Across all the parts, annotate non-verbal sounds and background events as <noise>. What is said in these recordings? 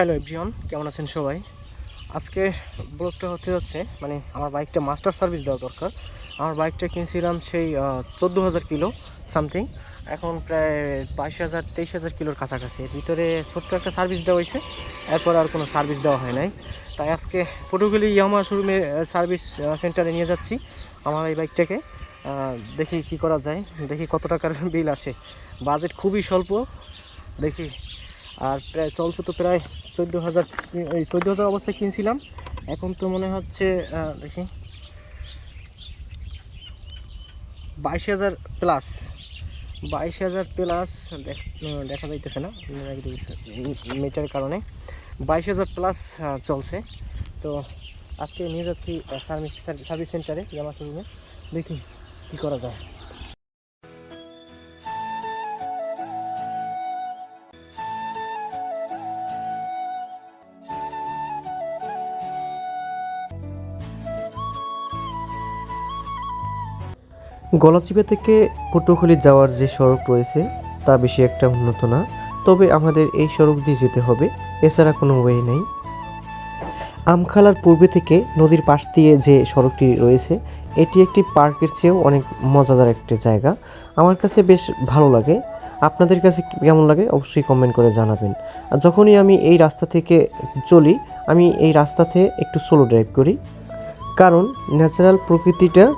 Hello everyone, কেমন আছেন সবাই? আজকে ব্লগটা হতে যাচ্ছে মানে আমার বাইকটা মাস্টার সার্ভিস দেওয়া দরকার। আমার বাইকটা কিনছিলাম সেই চোদ্দ হাজার কিলো সামথিং এখন প্রায় বাইশ হাজার, তেইশ হাজার কিলোর কাছাকাছি। ভিতরে ছোট্ট একটা সার্ভিস দেওয়া হয়েছে, এরপর আর কোনো সার্ভিস দেওয়া হয় নাই। তাই আজকে পটুগুলি ইয়ামা শোরুমে সার্ভিস সেন্টারে নিয়ে যাচ্ছি আমার এই বাইকটাকে দেখি কি করা যায়, দেখি কত টাকার <laughs> বিল আসে। বাজেট খুবই স্বল্প, দেখি আর প্রায় চলছে তো প্রায় চোদ্দ হাজার এই চোদ্দ হাজার অবস্থায় কিনছিলাম। এখন তো মনে হচ্ছে দেখি। বাইশ হাজার প্লাস বাইশ হাজার প্লাস দেখা যাইতেছে না মিটারের কারণে। বাইশ হাজার প্লাস চলছে। তো আজকে নিয়ে যাচ্ছি সার্ভিস সার্ভিস সেন্টারে জামা শোরুমে দেখি কী করা যায়। গলাচিপা থেকে পটুয়াখালী যাওয়ার যে সড়ক রয়েছে, তা বেশি একটা উন্নত না। তবে আমাদের এই সড়ক দিয়ে যেতে হবে, এছাড়া কোনো ওয়ে নেই। আমখালার পূর্বে থেকে নদীর পাশ দিয়ে যে সড়কটি রয়েছে, এটি একটি পার্কের চেয়েও অনেক মজাদার একটি জায়গা। আমার কাছে বেশ ভালো লাগে। আপনাদের কাছে কেমন লাগে অবশ্যই কমেন্ট করে জানাবেন। আর যখনই আমি এই রাস্তা থেকে চলি, আমি এই রাস্তাতে একটু সোলো ড্রাইভ করি। কারণ ন্যাচারাল প্রকৃতিটা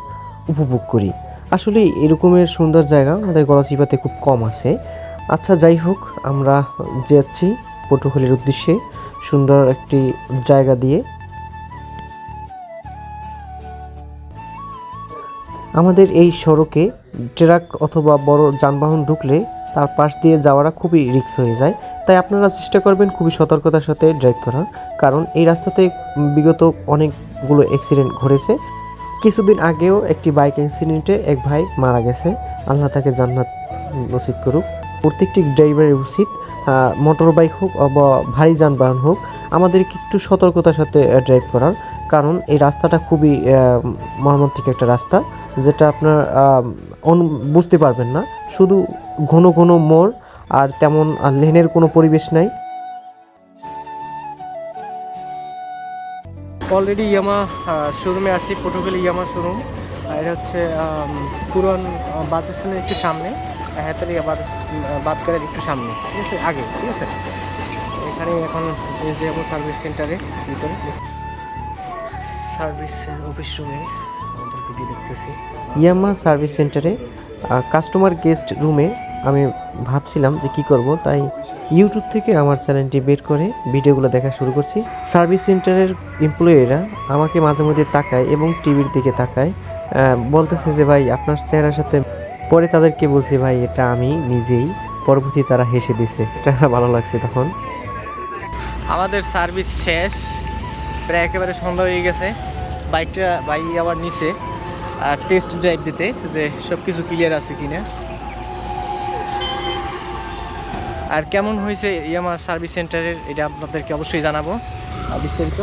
উপভোগ করি। আসলে এরকমের সুন্দর জায়গা আমাদের গলাচিপাতে খুব কম আছে। আচ্ছা যাই হোক আমরা যাচ্ছি পটুখালির উদ্দেশ্যে সুন্দর একটি জায়গা দিয়ে। আমাদের এই সড়কে ট্রাক অথবা বড় যানবাহন ঢুকলে তার পাশ দিয়ে যাওয়াটা খুবই রিস্ক হয়ে যায়। তাই আপনারা চেষ্টা করবেন খুবই সতর্কতার সাথে ড্রাইভ করার। কারণ এই রাস্তাতে বিগত অনেকগুলো অ্যাক্সিডেন্ট ঘটেছে। কিছুদিন আগেও একটি বাইক অ্যাক্সিডেন্টে এক ভাই মারা গেছে। আল্লাহ তাকে জান্নাত নসিব করুক। প্রত্যেকটি ড্রাইভারের উচিত মোটর বাইক হোক বা ভারী যানবাহন হোক, আমাদেরকে একটু সতর্কতার সাথে ড্রাইভ করার। কারণ এই রাস্তাটা খুবই মর্মান্তিক একটা রাস্তা, যেটা আপনার বুঝতে পারবেন না। শুধু ঘন ঘন মোড় আর তেমন লেনের কোনো পরিবেশ নাই। অলরেডি ইয়ামা শোরুমে আসছি পটুখালি ইয়ামা শোরুম এটা হচ্ছে পুরন বাস স্ট্যান্ডের একটু সামনে। হেতালি বাস বাদকারের একটু সামনে। ঠিক আছে? আগে, ঠিক আছে? এখানে এখন যাব সার্ভিস সেন্টারে ভিতরে। সার্ভিস অফিস রুমে ইয়ামা সার্ভিস সেন্টারে কাস্টমার গেস্ট রুমে আমি ভাবছিলাম যে কি করব, তাই ইউটিউব থেকে আমার চ্যানেলটি বের করে ভিডিওগুলো দেখা শুরু করছি। সার্ভিস সেন্টারের এমপ্লয়িরা আমাকে মাঝে মধ্যে তাকায় এবং টিভির দিকে তাকায় বলতেছে যে, ভাই, আপনার চেহারার সাথে পরে তাদেরকে বলছি, ভাই, এটা আমি নিজেই পরবর্তী তারা হেসে দিছে। এটা ভালো লাগছে তখন। আমাদের সার্ভিস শেষ, প্রায় একেবারে সন্ধ্যা হয়ে গেছে। বাইকটা, বাইক আবার নিচে টেস্ট ড্রাইভ দিতে, যে সব কিছু ক্লিয়ার আছে কিনা। আর কেমন হয়েছে ইয়ামা সার্ভিস সেন্টারের, এটা আপনাদেরকে অবশ্যই জানাব। বিস্তারিত?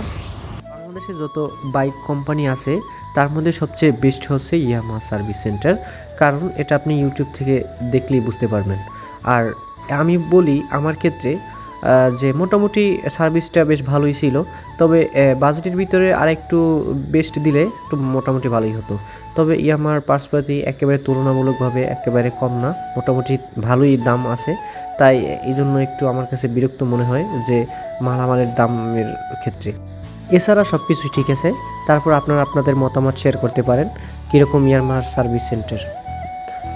বাংলাদেশে যত বাইক কোম্পানি আছে, তার মধ্যে সবচেয়ে বেস্ট হচ্ছে ইয়ামা সার্ভিস সেন্টার, কারণ এটা আপনি ইউটিউব থেকে দেখলেই বুঝতে পারবেন। আর আমি বলি, আমার ক্ষেত্রে যে মোটামুটি সার্ভিসটা বেশ ভালোই ছিল। তবে বাজেটের ভিতরে আর একটু বেস্ট দিলে একটু মোটামুটি ভালোই হতো। তবে ইয়ামার পার্সপাতি একেবারে তুলনামূলকভাবে একেবারে কম না, মোটামুটি ভালোই দাম আছে। তাই এই জন্য একটু আমার কাছে বিরক্ত মনে হয় যে মালামালের দামের ক্ষেত্রে। এছাড়া সব কিছুই ঠিক আছে। তারপর আপনারা আপনাদের মতামত শেয়ার করতে পারেন, কীরকম ইয়ারমার সার্ভিস সেন্টার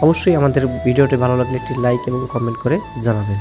অবশ্যই আমাদের ভিডিওটি ভালো লাগলে একটি লাইক এবং কমেন্ট করে জানাবেন।